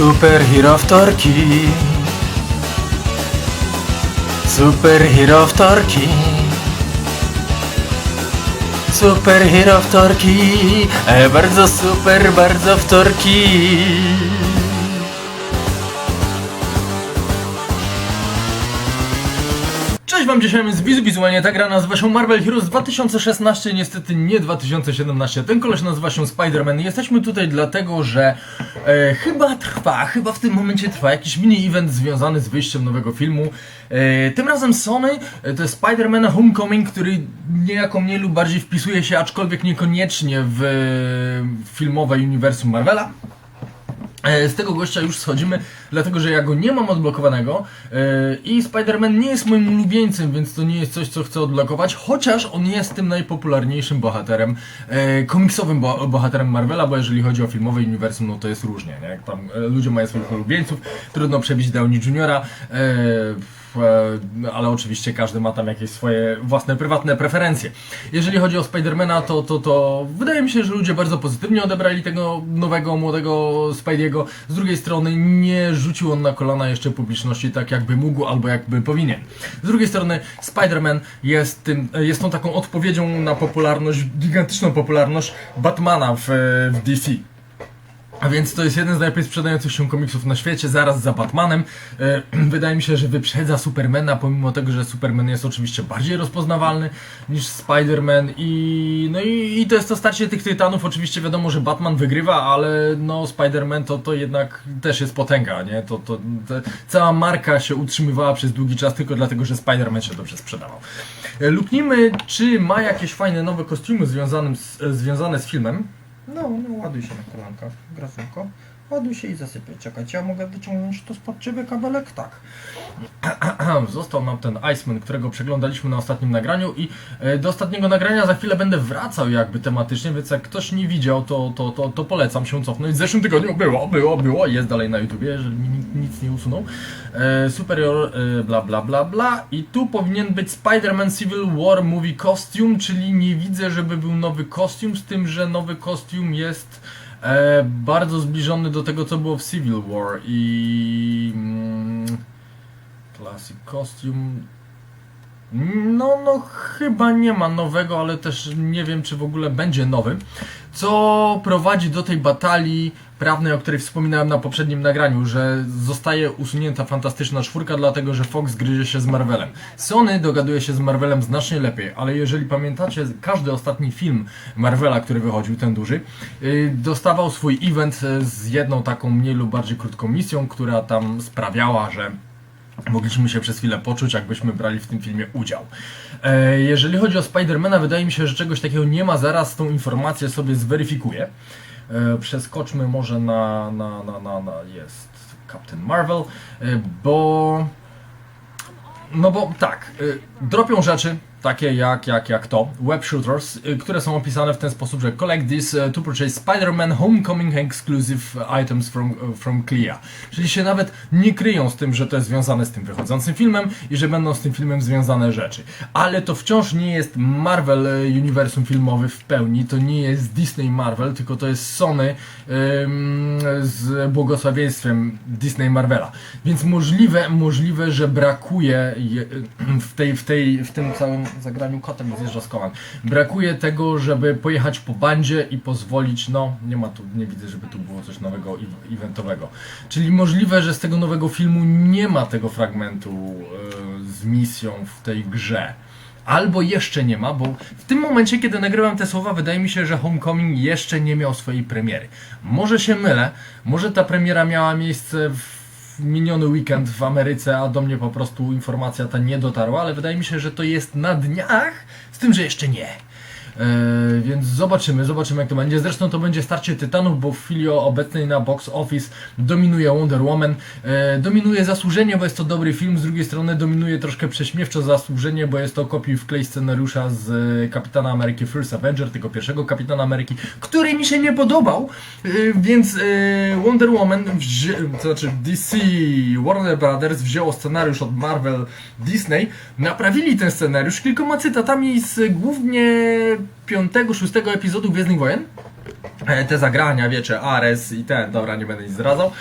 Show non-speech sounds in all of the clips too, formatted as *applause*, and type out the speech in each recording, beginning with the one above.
Superhero wtorki Superhero wtorki Superhero wtorki e, Bardzo super, bardzo wtorki Cześć wam, dzisiaj jest Wizu Wizualnie, ta gra nazywa się Marvel Heroes 2016, niestety nie 2017. Ten koleś nazywa się Spider-Man jesteśmy tutaj dlatego, że e, chyba trwa, chyba w tym momencie trwa jakiś mini-event związany z wyjściem nowego filmu. E, tym razem Sony, e, to jest Spider-Man Homecoming, który niejako mniej lub bardziej wpisuje się, aczkolwiek niekoniecznie w e, filmowe uniwersum Marvela. E, Z tego gościa już schodzimy, dlatego że ja go nie mam odblokowanego e, i Spider-Man nie jest moim ulubieńcem, więc to nie jest coś, co chcę odblokować, chociaż on jest tym najpopularniejszym bohaterem, e, komiksowym bo bohaterem Marvela, bo jeżeli chodzi o filmowe uniwersum, no to jest różnie, nie? Jak tam ludzie mają swoich ulubieńców, trudno przebić Downey Juniora, ale oczywiście każdy ma tam jakieś swoje własne, prywatne preferencje. Jeżeli chodzi o Spidermana, to, to, to wydaje mi się, że ludzie bardzo pozytywnie odebrali tego nowego, młodego Spidey'ego. Z drugiej strony nie rzucił on na kolana jeszcze publiczności tak jakby mógł albo jakby powinien. Z drugiej strony Spider-Man jest, tym, jest tą taką odpowiedzią na popularność, gigantyczną popularność Batmana w, w DC. A więc to jest jeden z najlepiej sprzedających się komiksów na świecie, zaraz za Batmanem. E, *clears throat* wydaje mi się, że wyprzedza Supermana, pomimo tego, że Superman jest oczywiście bardziej rozpoznawalny niż Spider-Man i no i, i to jest to starcie tych tytanów. Oczywiście wiadomo, że Batman wygrywa, ale no Spider-Man to, to jednak też jest potęga, nie? To, to, cała marka się utrzymywała przez długi czas tylko dlatego, że Spider-Man się dobrze sprzedawał. E, luknijmy, czy ma jakieś fajne nowe kostiumy związanym z, e, związane z filmem. No, no ładuj się na kolankach, grasunko. Ładuj się i zasypię. Czekajcie, ja mogę wyciągnąć tu spod ciebie kabelek? Tak. *clears throat* Został nam ten Iceman, którego przeglądaliśmy na ostatnim nagraniu i e, do ostatniego nagrania za chwilę będę wracał jakby tematycznie, więc jak ktoś nie widział, to, to, to, to polecam się cofnąć. W zeszłym tygodniu było, było, było, jest dalej na YouTubie, jeżeli nic nie usunął. E, superior, e, bla bla bla bla i tu powinien być Spider-Man Civil War Movie Costume, czyli nie widzę, żeby był nowy kostium, z tym, że nowy kostium jest e, bardzo zbliżony do tego, co było w Civil War i... Mm, Classic Costume. No, no, chyba nie ma nowego, ale też nie wiem, czy w ogóle będzie nowy. Co prowadzi do tej batalii prawnej, o której wspominałem na poprzednim nagraniu, że zostaje usunięta fantastyczna czwórka, dlatego że Fox gryzie się z Marvelem. Sony dogaduje się z Marvelem znacznie lepiej, ale jeżeli pamiętacie, każdy ostatni film Marvela, który wychodził, ten duży, yy, dostawał swój event yy, z jedną taką mniej lub bardziej krótką misją, która tam sprawiała, że mogliśmy się przez chwilę poczuć, jakbyśmy brali w tym filmie udział. E, jeżeli chodzi o Spidermana, wydaje mi się, że czegoś takiego nie ma. Zaraz tą informację sobie zweryfikuję. E, przeskoczmy może na, na, na, na, na jest Captain Marvel, e, bo no bo tak, y, dropią rzeczy takie jak, jak, jak to, web shooters, y, które są opisane w ten sposób, że collect this y, to purchase Spider-Man Homecoming exclusive items from, y, from Clea. Czyli się nawet nie kryją z tym, że to jest związane z tym wychodzącym filmem i że będą z tym filmem związane rzeczy. Ale to wciąż nie jest Marvel uniwersum filmowy w pełni, to nie jest Disney Marvel, tylko to jest Sony ym, z błogosławieństwem Disney Marvela. Więc możliwe, możliwe, że brakuje je, w, tej, w, tej, w tym całym zagraniu kotem zjeżdża z kolan. Brakuje tego, żeby pojechać po bandzie i pozwolić, no nie ma tu, nie widzę, żeby tu było coś nowego, ev- eventowego. Czyli możliwe, że z tego nowego filmu nie ma tego fragmentu e, z misją w tej grze. Albo jeszcze nie ma, bo w tym momencie, kiedy nagrywam te słowa, wydaje mi się, że Homecoming jeszcze nie miał swojej premiery. Może się mylę, może ta premiera miała miejsce w miniony weekend w Ameryce, a do mnie po prostu informacja ta nie dotarła, ale wydaje mi się, że to jest na dniach, z tym, że jeszcze nie. Eee, więc zobaczymy, zobaczymy jak to będzie. Zresztą to będzie starcie Tytanów, bo w chwili obecnej na box office dominuje Wonder Woman. Eee, dominuje zasłużenie, bo jest to dobry film, z drugiej strony dominuje troszkę prześmiewczo zasłużenie, bo jest to kopiuj wklej scenariusza z e, Kapitana Ameryki First Avenger, tego pierwszego Kapitana Ameryki, który mi się nie podobał, więc e, Wonder Woman, to znaczy DC Warner Brothers wzięło scenariusz od Marvel Disney, naprawili ten scenariusz kilkoma cytatami z głównie piątego, szóstego epizodu Gwiezdnych Wojen. E, te zagrania, wiecie, Ares i ten, dobra, nie będę nic zdradzał.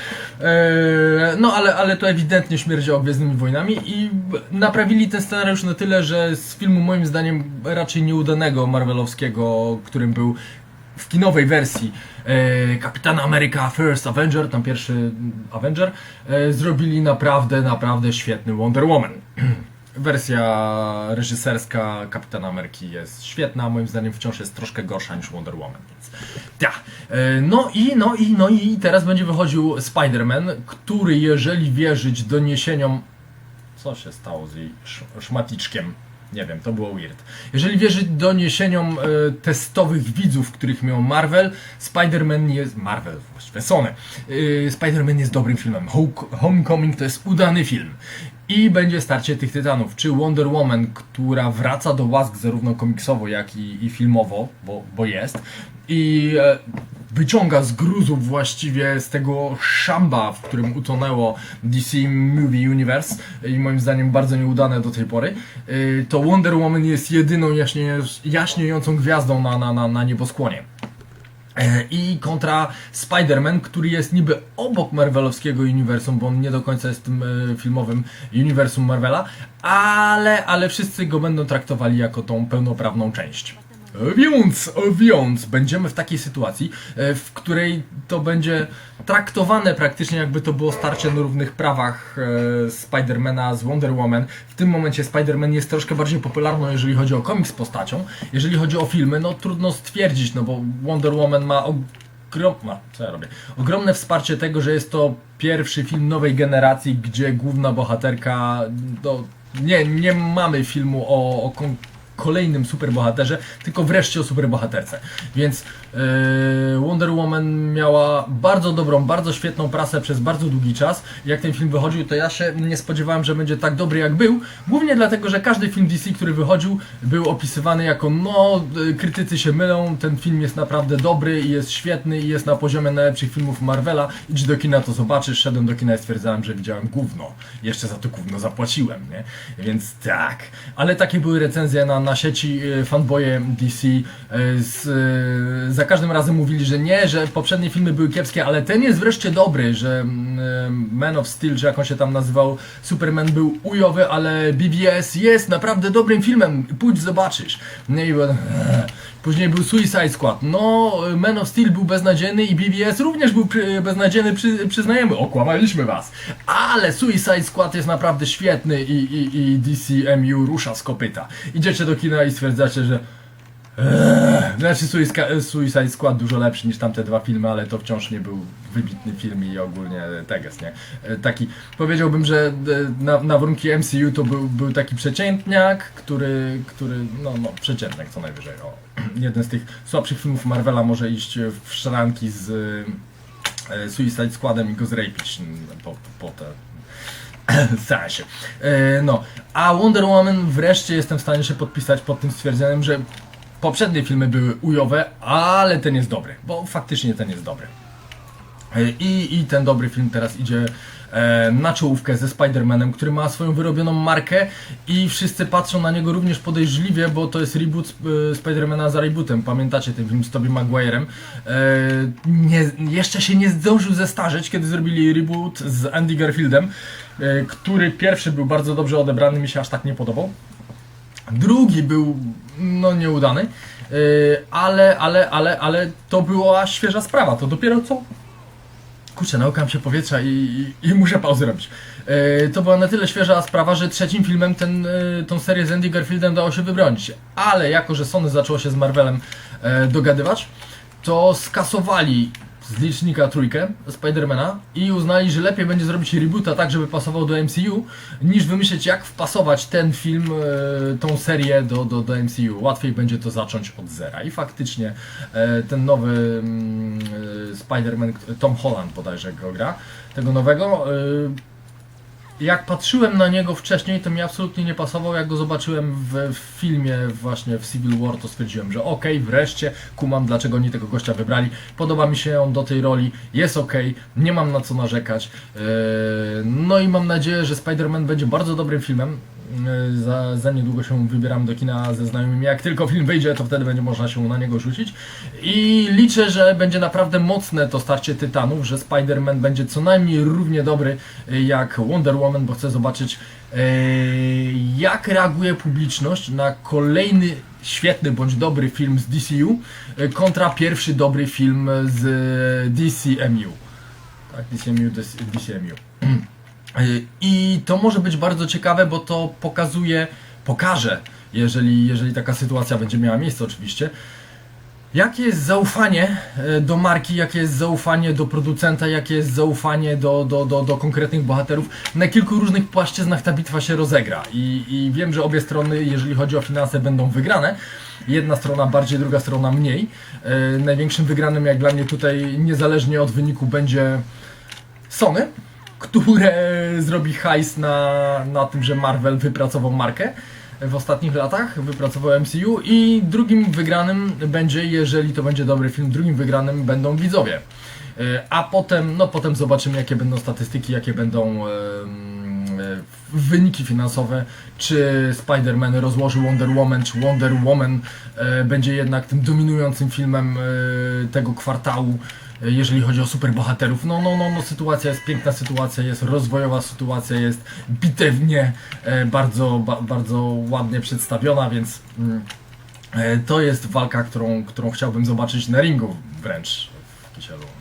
E, no ale, ale to ewidentnie śmierdzi o Gwiezdnymi Wojnami i naprawili ten scenariusz na tyle, że z filmu moim zdaniem raczej nieudanego Marvelowskiego, którym był w kinowej wersji e, Kapitan Ameryka First Avenger, tam pierwszy Avenger, e, zrobili naprawdę, naprawdę świetny Wonder Woman. *clears throat* Wersja reżyserska Kapitana Ameryki jest świetna, moim zdaniem wciąż jest troszkę gorsza niż Wonder Woman, więc. E, No i, no i, no i teraz będzie wychodził Spider-Man, który jeżeli wierzyć doniesieniom co się stało z jej sz- szmaticzkiem? Nie wiem, to było weird. Jeżeli wierzyć doniesieniom e, testowych widzów, których miał Marvel, Spider-Man jest... Marvel, właściwie Sony. E, Spider-Man jest dobrym filmem. Home- Homecoming to jest udany film. I będzie starcie tych tytanów. Czy Wonder Woman, która wraca do łask zarówno komiksowo, jak i, i filmowo, bo, bo jest, i e, wyciąga z gruzów właściwie z tego szamba, w którym utonęło DC Movie Universe i moim zdaniem bardzo nieudane do tej pory, y, to Wonder Woman jest jedyną jaśnie, jaśniejącą gwiazdą na, na, na, na nieboskłonie. E, I kontra Spider-Man, który jest niby obok Marvelowskiego uniwersum, bo on nie do końca jest tym e, filmowym uniwersum Marvela, ale, ale wszyscy go będą traktowali jako tą pełnoprawną część. Więc, więc będziemy w takiej sytuacji, e, w której to będzie traktowane praktycznie jakby to było starcie na równych prawach e, Spidermana z Wonder Woman. W tym momencie Spider-Man jest troszkę bardziej popularną, jeżeli chodzi o komiks postacią. Jeżeli chodzi o filmy, no trudno stwierdzić, no bo Wonder Woman ma ogromne, co ja robię, ogromne wsparcie tego, że jest to pierwszy film nowej generacji, gdzie główna bohaterka, no, nie, nie mamy filmu o, o kolejnym superbohaterze, tylko wreszcie o superbohaterce. Więc Wonder Woman miała bardzo dobrą, bardzo świetną prasę przez bardzo długi czas. Jak ten film wychodził, to ja się nie spodziewałem, że będzie tak dobry jak był. Głównie dlatego, że każdy film DC, który wychodził, był opisywany jako no, e, krytycy się mylą, ten film jest naprawdę dobry i jest świetny i jest na poziomie najlepszych filmów Marvela. Idź do kina, to zobaczysz. Szedłem do kina i stwierdzałem, że widziałem gówno. Jeszcze za to gówno zapłaciłem, nie? Więc tak. Ale takie były recenzje na, na sieci e, fanboye DC. Z, e, za każdym razem mówili, że nie, że poprzednie filmy były kiepskie, ale ten jest wreszcie dobry, że mm, e, Man of Steel, czy jak on się tam nazywał, Superman był ujowy, ale BVS jest naprawdę dobrym filmem. Pójdź, zobaczysz. No i *laughs* Później był Suicide Squad. No, Man of Steel był beznadziejny i BVS również był beznadziejny, przy, przyznajemy, okłamaliśmy was. Ale Suicide Squad jest naprawdę świetny i, i, i DCMU rusza z kopyta. Idziecie do kina i stwierdzacie, że Eee, Znaczy Suicide, Squad dużo lepszy niż tamte dwa filmy, ale to wciąż nie był wybitny film i ogólnie teges, nie? E, Taki, powiedziałbym, że e, na, na warunki MCU to był, był taki przeciętniak, który, który no, no przeciętniak co najwyżej, o. *clears throat* Jeden z tych słabszych filmów Marvela może iść w szranki z e, Suicide Squadem i go zrejpić mm, po, po te *clears throat* sensie. E, no, a Wonder Woman wreszcie jestem w stanie się podpisać pod tym stwierdzeniem, że poprzednie filmy były ujowe, ale ten jest dobry, bo faktycznie ten jest dobry. E, I, I ten dobry film teraz idzie e, na czołówkę ze Spider-Manem, który ma swoją wyrobioną markę i wszyscy patrzą na niego również podejrzliwie, bo to jest reboot e, Spider-Mana za rebootem. Pamiętacie ten film z Tobey Maguire'em? E, nie, jeszcze się nie zdążył zestarzeć, kiedy zrobili reboot z Andy Garfieldem, który pierwszy był bardzo dobrze odebrany, mi się aż tak nie podobał. Drugi był no nieudany, yy, ale, ale, ale, ale to była świeża sprawa. To dopiero co? Kurczę, naukam się powietrza i, i, i muszę pauzę robić. Yy, to była na tyle świeża sprawa, że trzecim filmem ten, yy, tą serię z Andy Garfieldem dało się wybronić. Ale jako, że Sony zaczęło się z Marvelem dogadywać, to skasowali z licznika trójkę Spidermana i uznali, że lepiej będzie zrobić reboota tak, żeby pasował do MCU, niż wymyśleć jak wpasować ten film, e, tą serię do, do, do MCU. Łatwiej będzie to zacząć od zera. I faktycznie e, ten nowy mm, e, Spider-Man, Tom Holland bodajże go gra, tego nowego, jak patrzyłem na niego wcześniej, to mi absolutnie nie pasował. Jak go zobaczyłem w, w filmie właśnie w Civil War, to stwierdziłem, że okej, wreszcie kumam, dlaczego oni tego gościa wybrali. Podoba mi się on do tej roli, jest okej, nie mam na co narzekać. Eee, no i mam nadzieję, że Spider-Man będzie bardzo dobrym filmem. Y, za, za niedługo się wybieram do kina ze znajomymi. Jak tylko film wyjdzie, to wtedy będzie można się na niego rzucić. I liczę, że będzie naprawdę mocne to starcie Tytanów, że Spider-Man będzie co najmniej równie dobry y, jak Wonder Woman, bo chcę zobaczyć y, jak reaguje publiczność na kolejny świetny bądź dobry film z DCU kontra pierwszy dobry film z DCMU. Tak, DCMU, DC, DCMU. *clears throat* Y, I to może być bardzo ciekawe, bo to pokazuje, pokaże, jeżeli, jeżeli taka sytuacja będzie miała miejsce oczywiście, jakie jest zaufanie e, do marki, jakie jest zaufanie do producenta, jakie jest zaufanie do, do, do, do konkretnych bohaterów. Na kilku różnych płaszczyznach ta bitwa się rozegra i, i wiem, że obie strony, jeżeli chodzi o finanse, będą wygrane. Jedna strona bardziej, druga strona mniej. E, Największym wygranym, jak dla mnie tutaj, niezależnie od wyniku, będzie Sony, które zrobi hajs na, na tym, że Marvel wypracował markę. W ostatnich latach, wypracował MCU i drugim wygranym będzie, jeżeli to będzie dobry film, drugim wygranym będą widzowie. E, A potem, no potem zobaczymy jakie będą statystyki, jakie będą e, wyniki finansowe, czy Spider-Man rozłoży Wonder Woman, czy Wonder Woman e, będzie jednak tym dominującym filmem tego kwartału, jeżeli chodzi o superbohaterów. No, no, no, no, sytuacja jest piękna, sytuacja jest rozwojowa, sytuacja jest bitewnie, e, bardzo, ba, bardzo ładnie przedstawiona, więc mm, e, to jest walka, którą, którą chciałbym zobaczyć na ringu wręcz w kisielu.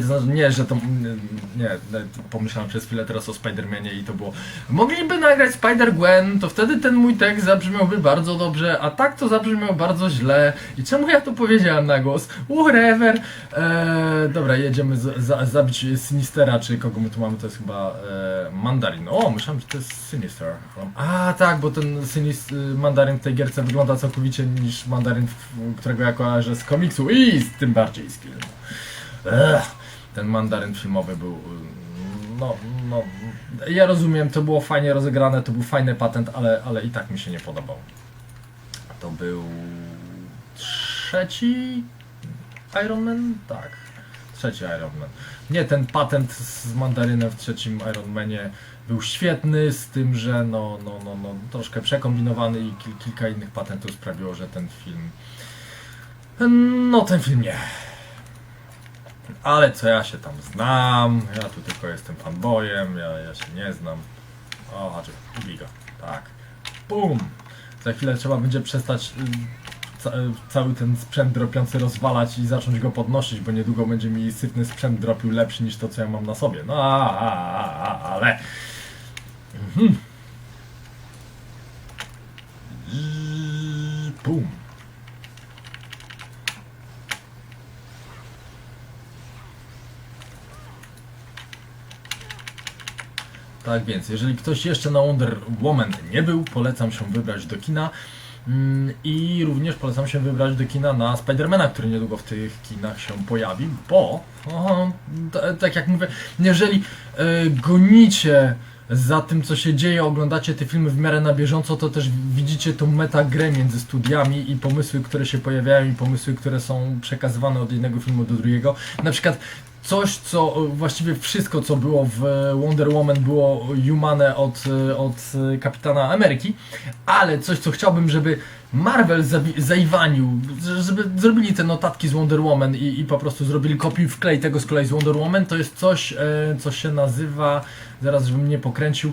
To znaczy nie, że to. mm, Nie, nie, pomyślałem przez chwilę teraz o Spider-Manie i to było. Mogliby nagrać Spider-Gwen, to wtedy ten mój tekst zabrzmiałby bardzo dobrze, a tak to zabrzmiał bardzo źle. I czemu ja to powiedziałem na głos? Whatever. E, dobra, jedziemy z, za, zabić Sinistera, czy kogo my tu mamy, to jest chyba e, Mandarin. O, myślałem, że to jest Sinister. A tak, bo ten Sinis, y, Mandarin w tej gierce wygląda całkowicie niż Mandarin, którego ja kojarzę z komiksu i z tym bardziej z filmu. Ech, ten mandaryn filmowy był. y, No, no. Ja rozumiem, to było fajnie rozegrane, to był fajny patent, ale, ale i tak mi się nie podobał. To był trzeci Iron Man? Tak. Trzeci Iron Man. Nie, ten patent z mandarynem w trzecim Iron Manie był świetny, z tym, że no, no, no, no troszkę przekombinowany i kil, kilka innych patentów sprawiło, że ten film. No, ten film nie. Ale co ja się tam znam, ja tu tylko jestem fanboyem, ja, ja się nie znam. O, znaczy, Biga, tak. Bum! Za chwilę trzeba będzie przestać y, ca, y, cały ten sprzęt dropiący rozwalać i zacząć go podnosić, bo niedługo będzie mi syfny sprzęt dropił lepszy niż to, co ja mam na sobie. No, a, a, a, ale... Mhm. Zzz, Bum! Tak więc, jeżeli ktoś jeszcze na Wonder Woman nie był, polecam się wybrać do kina. Mm, I również polecam się wybrać do kina na Spidermana, który niedługo w tych kinach się pojawi, bo, tak jak mówię, jeżeli e, gonicie za tym, co się dzieje, oglądacie te filmy w miarę na bieżąco, to też widzicie tą metagrę między studiami i pomysły, które się pojawiają i pomysły, które są przekazywane od jednego filmu do drugiego. Na przykład coś, co e, właściwie wszystko, co było w Wonder Woman było humane od, e, od e, Kapitana Ameryki, ale coś, co chciałbym, żeby Marvel że- żeby zrobili te notatki z Wonder Woman i, i po prostu zrobili kopiuj wklej tego z kolei z Wonder Woman, to jest coś, e, co się nazywa, zaraz żebym nie pokręcił,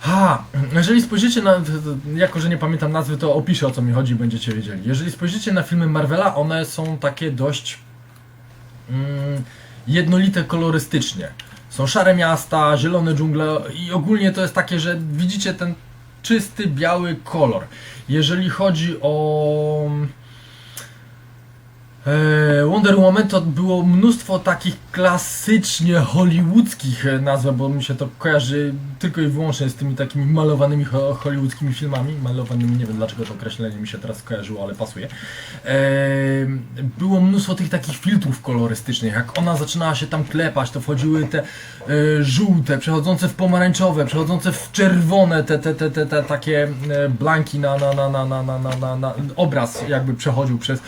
Ha, jeżeli spojrzycie na, jako że nie pamiętam nazwy, to opiszę o co mi chodzi, będziecie wiedzieli. Jeżeli spojrzycie na filmy Marvela, one są takie dość mm, jednolite kolorystycznie. Są szare miasta, zielone dżungle i ogólnie to jest takie, że widzicie ten czysty, biały kolor. Jeżeli chodzi o Wonder Woman, to było mnóstwo takich klasycznie hollywoodzkich e, nazw, bo mi się to kojarzy tylko i wyłącznie z tymi takimi malowanymi ho- hollywoodzkimi filmami. Malowanymi, nie wiem dlaczego to określenie mi się teraz skojarzyło, ale pasuje. E, było mnóstwo tych takich filtrów kolorystycznych. Jak ona zaczynała się tam klepać, to wchodziły te e, żółte, przechodzące w pomarańczowe, przechodzące w czerwone, te, te, te, te, te takie e, blanki na, na, na, na, na, na, na, na, obraz jakby przechodził przez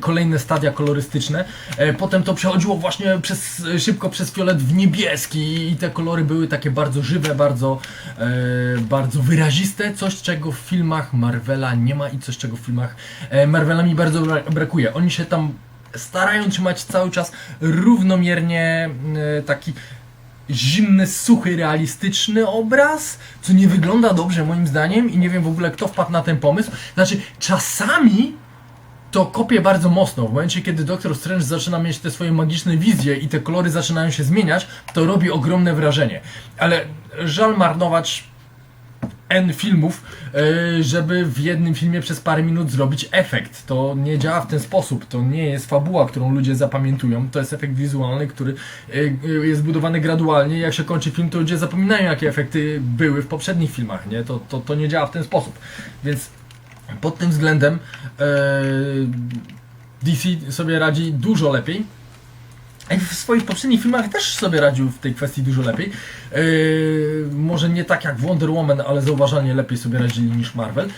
kolejne kolejne stadia kolorystyczne. E, potem to przechodziło właśnie przez, szybko przez fiolet w niebieski i te kolory były takie bardzo żywe, bardzo, e, bardzo wyraziste. Coś, czego w filmach Marvela nie ma i coś, czego w filmach e, Marvela mi bardzo bra- brakuje. Oni się tam starają trzymać cały czas równomiernie taki zimny, suchy, realistyczny obraz, co nie wygląda dobrze moim zdaniem i nie wiem w ogóle kto wpadł na ten pomysł. Znaczy, czasami to kopie bardzo mocno. W momencie, kiedy Doktor Strange zaczyna mieć te swoje magiczne wizje i te kolory zaczynają się zmieniać, to robi ogromne wrażenie. Ale żal marnować N filmów, e, żeby w jednym filmie przez parę minut zrobić efekt. To nie działa w ten sposób. To nie jest fabuła, którą ludzie zapamiętują. To jest efekt wizualny, który e, e, jest budowany gradualnie. Jak się kończy film, to ludzie zapominają, jakie efekty były w poprzednich filmach. Nie? To, to, to nie działa w ten sposób. Więc pod tym względem e, DC sobie radzi dużo lepiej. I w swoich poprzednich filmach też sobie radził w tej kwestii dużo lepiej. Yy, może nie tak jak Wonder Woman, ale zauważalnie lepiej sobie radzili niż Marvel.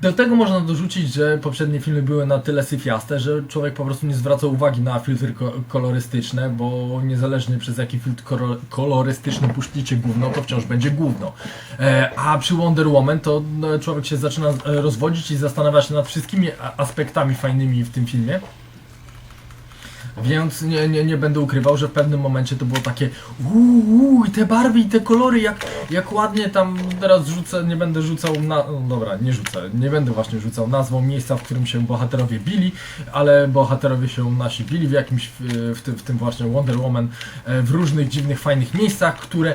Do tego można dorzucić, że poprzednie filmy były na tyle syfiaste, że człowiek po prostu nie zwraca uwagi na filtry ko- kolorystyczne, bo niezależnie przez jaki filtr kolorystyczny puścicie gówno, to wciąż będzie gówno. E, a przy Wonder Woman to no, człowiek się zaczyna e, rozwodzić i zastanawia się nad wszystkimi aspektami fajnymi w tym filmie. Więc nie, nie, nie będę ukrywał, że w pewnym momencie to było takie uuu, i te barwy i te kolory, jak, jak ładnie tam teraz rzucę, nie będę rzucał na, no dobra, nie rzucę, nie będę właśnie rzucał nazwą miejsca, w którym się bohaterowie bili, ale bohaterowie się nasi bili w jakimś, w, w, tym, właśnie Wonder Woman, e, w różnych dziwnych, fajnych miejscach, które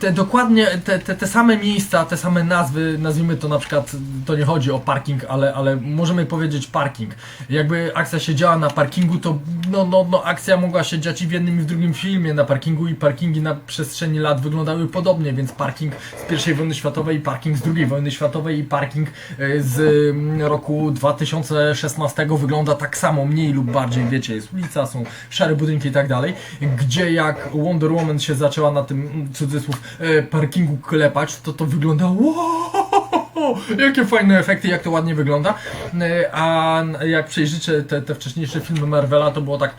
te dokładnie te, te, te same miejsca, te same nazwy, nazwijmy to na przykład, to nie chodzi o parking, ale, ale możemy powiedzieć parking. Jakby akcja się działa na parkingu, to no, no, no akcja mogła się dziać i w jednym i w drugim filmie na parkingu i parkingi na przestrzeni lat wyglądały podobnie, więc parking z I wojny światowej, parking z II wojny światowej i parking e, z roku 2016 wygląda tak samo, mniej lub bardziej, wiecie, jest ulica, są szare budynki i tak dalej, gdzie jak Wonder Woman się zaczęła na tym, mm, cudzysłów, e, parkingu klepać, to to wygląda wow, jakie fajne efekty, jak to ładnie wygląda, E, a jak przejrzycie te, te wcześniejsze filmy Marvela, to było tak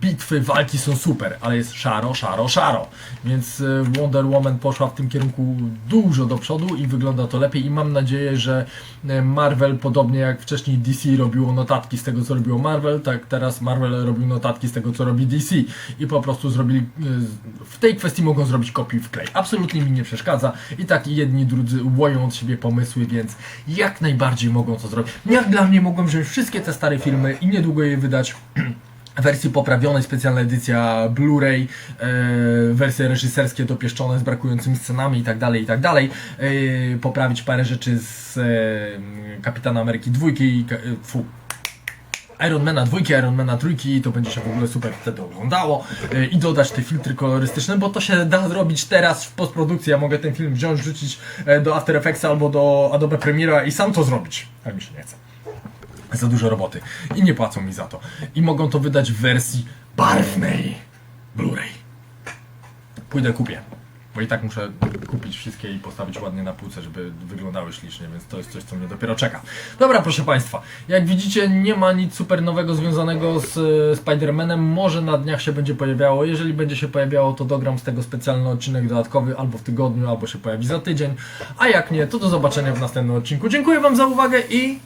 bitwy, walki są super, ale jest szaro, szaro, szaro. Więc e, Wonder Woman poszła w tym kierunku dużo do przodu i wygląda to lepiej i mam nadzieję, że e, Marvel, podobnie jak wcześniej DC robiło notatki z tego, co robiło Marvel, tak teraz Marvel robił notatki z tego, co robi DC i po prostu zrobili, e, w tej kwestii mogą zrobić kopiuj w klej. Absolutnie mi nie przeszkadza i tak jedni, drudzy łoją od siebie pomysły, więc jak najbardziej mogą to zrobić. Jak dla mnie mogą wziąć wszystkie te stare filmy i niedługo je wydać *clears throat* wersji poprawionej, specjalna edycja Blu-ray, e, wersje reżyserskie dopieszczone z brakującymi scenami i tak dalej, i tak dalej. E, poprawić parę rzeczy z e, Kapitana Ameryki dwójki, e, fu, Ironmana dwójki, Ironmana trójki, to będzie się w ogóle super wtedy oglądało e, i dodać te filtry kolorystyczne, bo to się da zrobić teraz w postprodukcji. Ja mogę ten film wziąć, wrzucić e, do After Effects albo do Adobe Premiere i sam to zrobić, ale mi się nie chce za dużo roboty i nie płacą mi za to. I mogą to wydać w wersji barwnej Blu-ray. Pójdę kupię. Bo i tak muszę kupić wszystkie i postawić ładnie na półce, żeby wyglądały ślicznie, więc to jest coś, co mnie dopiero czeka. Dobra, proszę Państwa, jak widzicie, nie ma nic super nowego związanego z e, Spider-Manem. Może na dniach się będzie pojawiało. Jeżeli będzie się pojawiało, to dogram z tego specjalny odcinek dodatkowy albo w tygodniu, albo się pojawi za tydzień. A jak nie, to do zobaczenia w następnym odcinku. Dziękuję Wam za uwagę i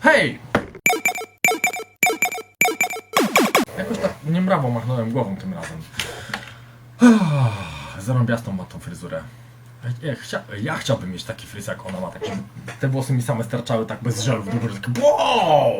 hej! Brawo machnąłem głową tym razem. Zarąbiastą ma tą fryzurę. Ja, chcia, ja chciałbym mieć taki fryz jak ona ma, tak żeby te włosy mi same starczały tak bez żelu w dół, takie wow!